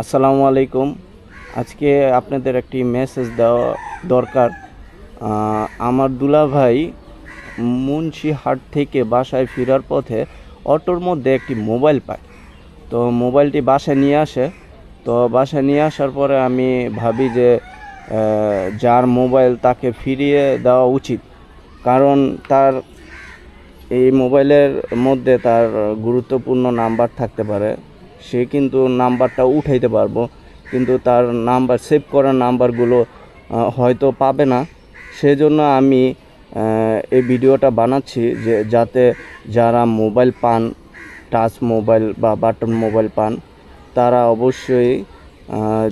আসসালামু আলাইকুম। আজকে আপনাদের একটি মেসেজ দেওয়া দরকার। আমার দুলাভাই মুন্সিহাট থেকে বাসায় ফেরার পথে অটোর মধ্যে একটি মোবাইল পায়। তো মোবাইলটি বাসায় নিয়ে আসে। তো বাসায় নিয়ে আসার পরে আমি ভাবি যে যার মোবাইল তাকে ফিরিয়ে দেওয়া উচিত। কারণ তার এই মোবাইলের মধ্যে তার গুরুত্বপূর্ণ নাম্বার থাকতে পারে। সে কিন্তু নাম্বারটা উঠাইতে পারব। কিন্তু তার নাম্বার সেভ করা নাম্বারগুলো হয়তো পাবে না। সেজন্য আমি এই ভিডিওটা বানাচ্ছি যে যাতে যারা মোবাইল পান, টাচ মোবাইল বা বাটন মোবাইল পান, তারা অবশ্যই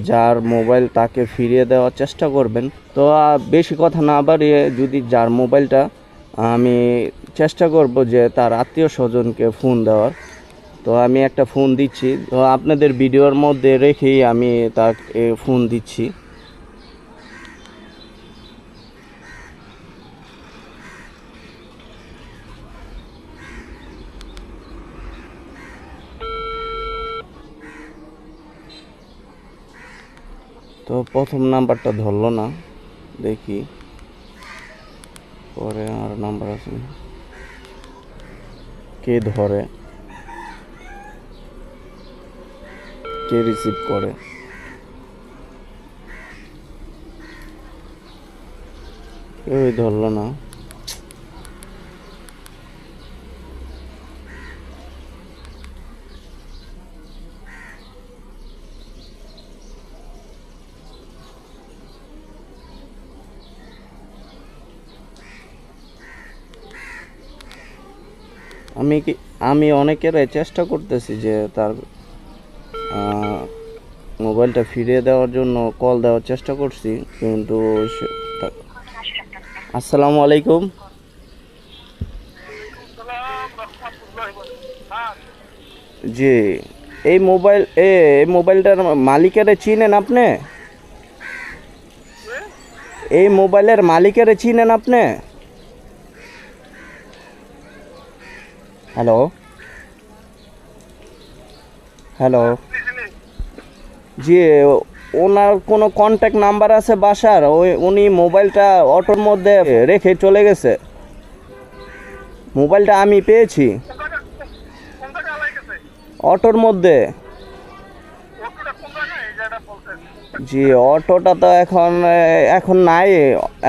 যার মোবাইল তাকে ফিরিয়ে দেওয়ার চেষ্টা করবেন। তো বেশি কথা না বাড়িয়ে যদি যার মোবাইলটা আমি চেষ্টা করব যে তার আত্মীয় স্বজনকে ফোন দেওয়ার তো আমি একটা ফোন দিচ্ছি। তো আপনাদের ভিডিওর মধ্যে রেখেই আমি তাকে ফোন দিচ্ছি। তো প্রথম নাম্বারটা ধরলো না। দেখি। পরে আর নাম্বার আছে কে ধরে? কে রিসিভ করে? কেউই ধরলো না। আমি কি আমি অনেকের চেষ্টা করতেছি যে তার মোবাইলটা ফিরিয়ে দেওয়ার জন্য কল দেওয়ার চেষ্টা করছি, কিন্তু আসসালামু আলাইকুম। জি, এই মোবাইল, এ, এই মোবাইলটার মালিকের চিনেন আপনি? এই মোবাইলের মালিকের চিনেন আপনি? হ্যালো? হ্যালো? জি ওনার কোনো কন্ট্যাক্ট নাম্বার আছে বাসার, ওই উনি মোবাইলটা অটোর মধ্যে রেখে চলে গেছে। মোবাইলটা আমি পেয়েছি। অটোর মধ্যে। জি, অটোটা তো এখন এখন নাই,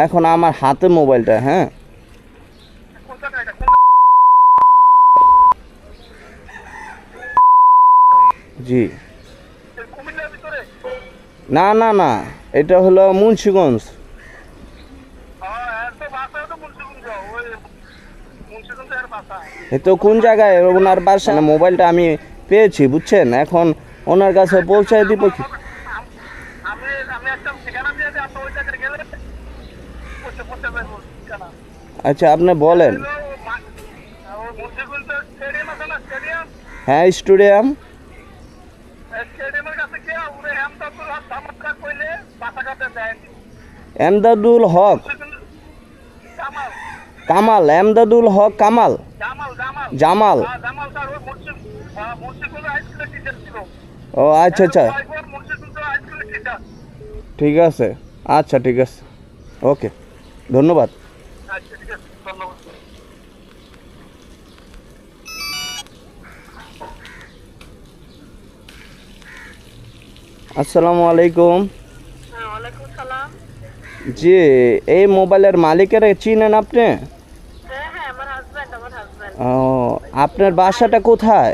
এখন আমার হাতে মোবাইলটা হ্যাঁ। জি। না না না, এটা হলো মুন্সিগঞ্জ। তো কোন জায়গায়? ওনার বাসা। মোবাইলটা আমি পেয়েছি, বুঝছেন? এখন ওনার কাছে পৌঁছায় দিব কি? আচ্ছা আপনি বলেন। হ্যাঁ দিয়ে দিই আপনি ওই জায়গায় গেলে পৌঁছে পৌঁছে যাব ঠিকানা আচ্ছা আপনি বলেন ওই মুন্সিগঞ্জ স্টেডিয়াম আছে না স্টেডিয়াম হ্যাঁ স্টুডিয়াম স্টেডিয়ামের কাছে গিয়ে উড়ে হেমদাদুল হক ধামাকা কইলে বাসা কাটে দেয় এমদাদুল হক। কামাল, এমদাদুল হক কামাল। জামাল। ও আচ্ছা আচ্ছা। ঠিক আছে। আচ্ছা ঠিক আছে। ওকে, ধন্যবাদ। আসসালামু আলাইকুম। জি এই মোবাইলের মালিকের চিনেন আপনি? হ্যাঁ হ্যাঁ ও আপনার বাসাটা কোথায়?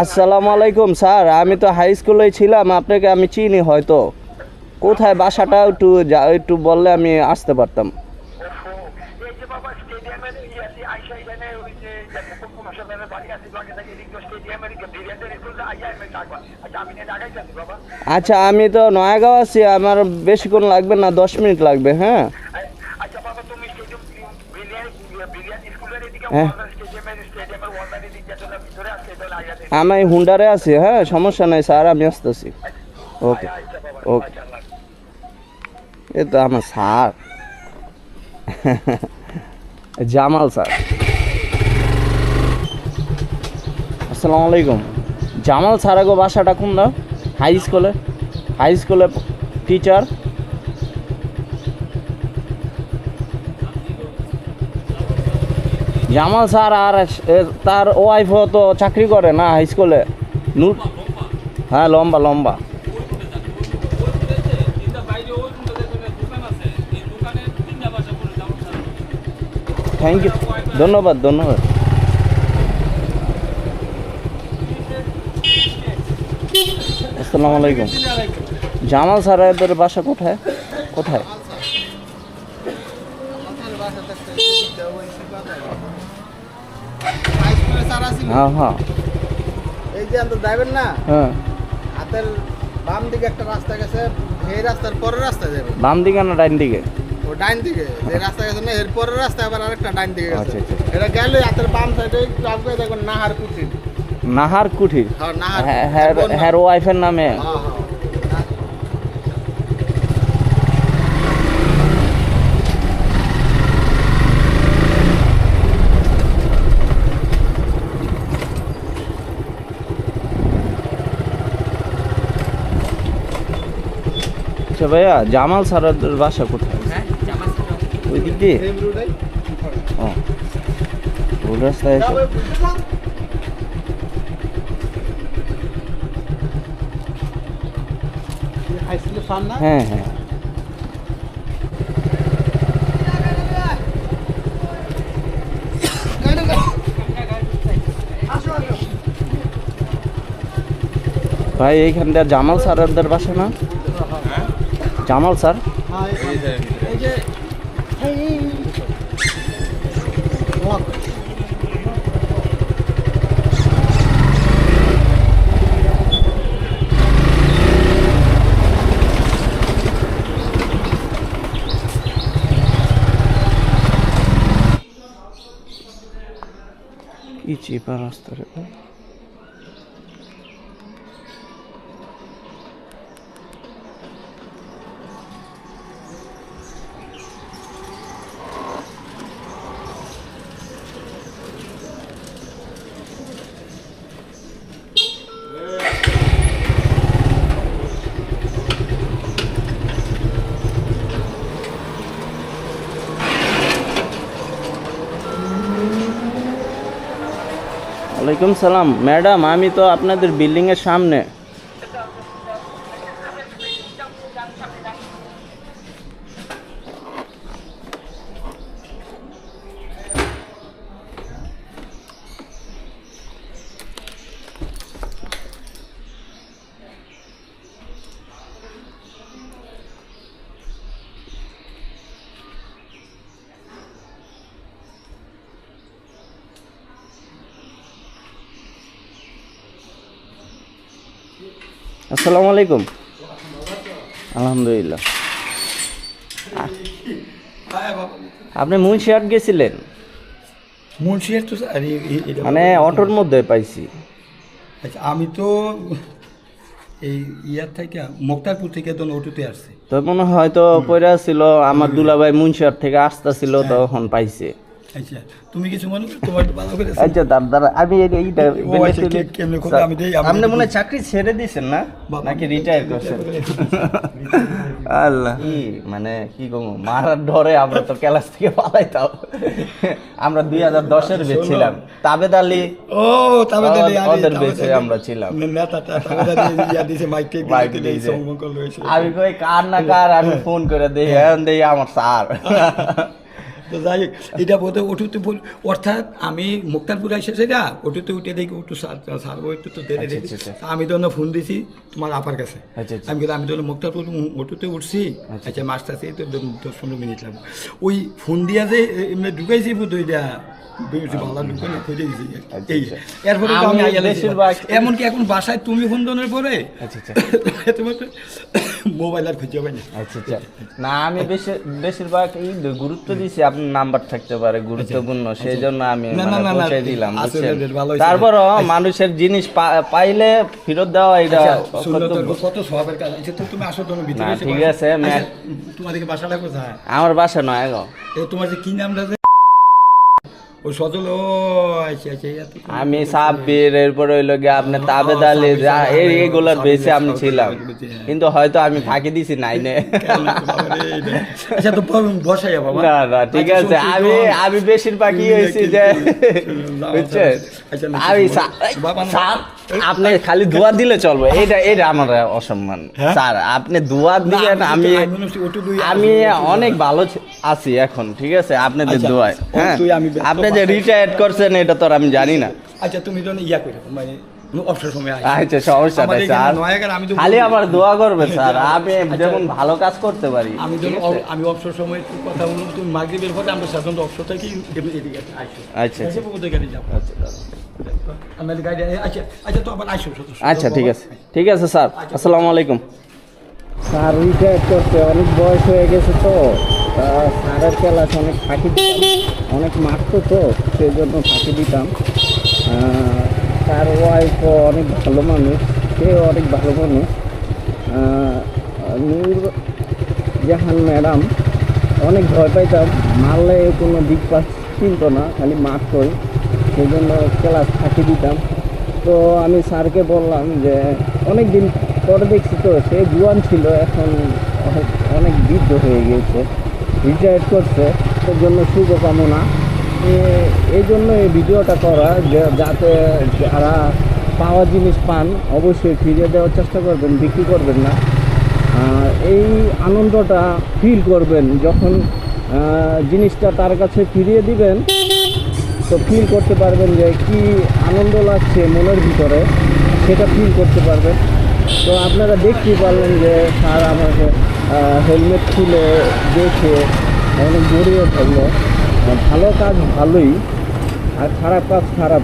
আসসালামু আলাইকুম স্যার। আমি তো হাই স্কুলে ছিলাম আপনাকে আমি চিনি হয়তো। কোথায় বাসাটা একটু একটু বললে আমি আসতে পারতাম এই যে বাবা স্টেডিয়ামের ইয়াসি আইসা এখানে ওই যে প্রমোশনের বাড়ি আছে আগে থেকে এদিকে স্টেডিয়ামের ডিরেক্টর স্কুল আইয়া আমি ডাকবা আচ্ছা আমি তো নয়াগাঁও আছি, আমার বেশিক্ষণ লাগবে না, দশ মিনিট লাগবে হ্যাঁ? হ্যাঁ। আমি হুন্ডারে আছি হ্যাঁ সমস্যা নাই, স্যার, আমি আসতেছি ওকে ওকে। এ তো আমার স্যার। জামাল স্যার। আসসালামু আলাইকুম। জামাল স্যার আগো বাসাটা দাও হাই স্কুলে। হাই স্কুলে টিচার। জামাল স্যার আর তার ওয়াইফও তো চাকরি করে না হাই স্কুলে। নূর হ্যাঁ লম্বা লম্বা। থ্যাংক ইউ ধন্যবাদ ধন্যবাদ। আসসালামু আলাইকুম। জামাল স্যারের বাসা কোথায়? কোথায়? হ্যাঁ হ্যাঁ। এই যে আমরা যাবেন না? হ্যাঁ। হাতের বাম দিকে একটা রাস্তা গেছে এই রাস্তার পরের রাস্তা যাবে বাম দিকে না ডাইন দিকে? ও ডাইন দিকে। যে রাস্তা গেছে না এর পরের রাস্তা আবার আরেকটা ডাইন দিকে আচ্ছা, গেছে। আচ্ছা। এটা গেলে হাতের বাম সাইডে একটু আগে দেখবেন নাহার কুঠির নাহার কুঠির। হ্যাঁ নাহার হ্যাঁ হ্যাঁ হ্যাঁ ওয়াইফের নামে। আচ্ছা ভাইয়া জামাল স্যারের বাসা কোথায়? ওই দিক দিয়ে? ও। রাস্তায় এসে হাই স্কুলের ফান না হ্যাঁ হ্যাঁ ভাই এইখানটা জামাল স্যারের বাসা না জামাল স্যার হ্যাঁ এই যে এই যে এই লক ওয়ালাইকুম সালাম। ম্যাডাম আমি তো আপনাদের বিল্ডিং এর সামনে আসসালামু আলাইকুম। আলহামদুলিল্লাহ। আপনি মুন্সিহাট গেছিলেন? মুন্সিয়ার তো মানে অটোর মধ্যে পাইছি। আচ্ছা আমি তো এই ইয়ার থেকে মোক্তারপুর থেকে তো অটোতে আসছি। তো মনে হয় তো পয়রা ছিল আমার দুলাভাই মুন্সিহাট থেকে আসতেছিল তখন পাইছে। আচ্ছা তুমি কিছু মনে তোমার তো ভালো করে আচ্ছা দাঁড় দাঁড়া আমি এইটা আচ্ছা, কে- কেমনে করবে? আমি দেই, আপনি মনে চাকরি ছেড়ে দিয়েছেন না? নাকি রিটায়ার করছেন? আল্লাহ। কি মানে কি কম? মারার ডরে আমরা তো ক্লাস থেকে পালাইতাম। আমরা দুই হাজার দশের বেচ ছিলাম। তাবেদ আলী ও তবে তো ওদের- আমরা ছিলাম। আমি কই কার না কার আমি ফোন করে দিই হ্যাঁ। দিই আমার স্যার। তো যাই এটা হয় ওটুতে বল- অর্থাৎ আমি মুক্তারপুর এসেছে না ওটুতে উঠে দেখি ওটু সার সার একটু তো দেরে আচ্ছা, দেখি। আচ্ছা, আচ্ছা। আমি তো ফোন দিছি তোমার আপার কাছে। আমি কিন্তু আমি তো মুক্তারপুর ওটুতে উঠছি। আচ্ছা। মাস্টার সেই তো দশ পনেরো মিনিট লাগবে। ওই ফোন দিয়া যে এমনি ঢুকাইছি বুধ ওইটা এমনকি এখন বাসায় তুমি ফোন দনের পরে আচ্ছা আচ্ছা তোমার মোবাইল আর খুঁজে পাই না। আচ্ছা আচ্ছা। না আমি বেশি বেশিরভাগ এই গুরুত্ব দিছি আপনার নাম্বার থাকতে পারে গুরুত্বপূর্ণ সেই জন্য আমি মানে পৌঁছে দিলাম। তারপরও মানুষের জিনিস পাইলে ফেরত দেওয়া এটা আচ্ছা, সুন্দর তো কর্তব্য। কত সবের কাজ? আচ্ছা তো তুমি আসো তুমি ভিতরে ঠিক আছে, আচ্ছা। তোমাদেরকে বাসাটা কোথায়? আমার বাসা নয় গো তোমার যে কি নামটা ওই সজল ও আচ্ছা আচ্ছা আমি সাব্বির এরপর হইল গিয়ে আপনার তাবেদ আলী এইগুলোর বেশি আমি ছিলাম। কিন্তু হয়তো আমি ফাঁকি দিছি নাইনে। আচ্ছা তো বসাই বাবা। না না ঠিক আচ্ছা, আছে আমি। আমি বেশিরভাগই হয়েছি যে বুঝছেন? আচ্ছা, আমি। বাবা, আপনি খালি দোয়া দিলে চলবে। এটা এটা আমার অসম্মান। হ্যাঁ? স্যার আপনি দোয়া দিলেন আমি আমি অনেক ভালো আছি এখন ঠিক আছে? আপনাদের আচ্ছা, দোয়ায় হ্যাঁ? আপনি যে রিটায়ার্ড করছেন এটা তো আমি জানি না। আচ্ছা তুমি ইয়া করে মানে। আচ্ছা সমস্যা নাই স্যার। খালি আমার দোয়া করবে স্যার। আমি আচ্ছা। যেমন ভালো কাজ করতে পারি। আমি ঠিক আছে? অব- আমি অবসর সময় কথা বললাম তুমি মাগরিবের পরে আমরা সাধারণত অবসর থাকি এদিকে আচ্ছা আচ্ছা। আচ্ছা আচ্ছা আচ্ছা ঠিক আছে। ঠিক আছে স্যার। আসসালামু আলাইকুম। স্যার রিটায়ার করতে অনেক বয়স হয়ে গেছে তো। স্যারের ক্লাস অনেক ফাঁকি দিতাম। অনেক মারতো তো সেই জন্য ফাঁকি দিতাম। তার অনেক ভালো মানুষ, সেও অনেক ভালো মানুষ। নূর জাহান ম্যাডাম, অনেক ভয় পাইতাম। মারলে কোনো দিক পাস চিনতো না, খালি মারতোই সেই জন্য ক্লাস ফাঁকি দিতাম। তো আমি স্যারকে বললাম যে, অনেক দিন পরে দেখছি তো, সে জুয়ান ছিল, এখন অনেক- বৃদ্ধ হয়ে গিয়েছে, রিটায়ার্ড করছে। তার জন্য শুভকামনা। এই জন্য এই ভিডিওটা করা যাতে যারা পাওয়া জিনিস পান, অবশ্যই ফিরিয়ে দেওয়ার চেষ্টা করবেন, বিক্রি করবেন না। এই আনন্দটা ফিল করবেন যখন জিনিসটা তার কাছে ফিরিয়ে দিবেন, তো ফিল করতে পারবেন যে কি আনন্দ লাগছে মনের ভিতরে, সেটা ফিল করতে পারবেন। তো আপনারা দেখতেই পারলেন যে স্যার আমাকে হেলমেট খুলে দেখে অনেক জড়িয়ে থাকল ভালো কাজ ভালোই, আর খারাপ কাজ খারাপ।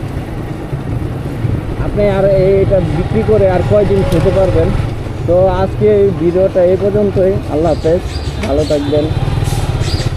আপনি আর এটা বিক্রি করে আর কয়দিন খেতে পারবেন। তো আজকে ভিডিওটা এই পর্যন্তই। আল্লাহ হাফেজ, ভালো থাকবেন।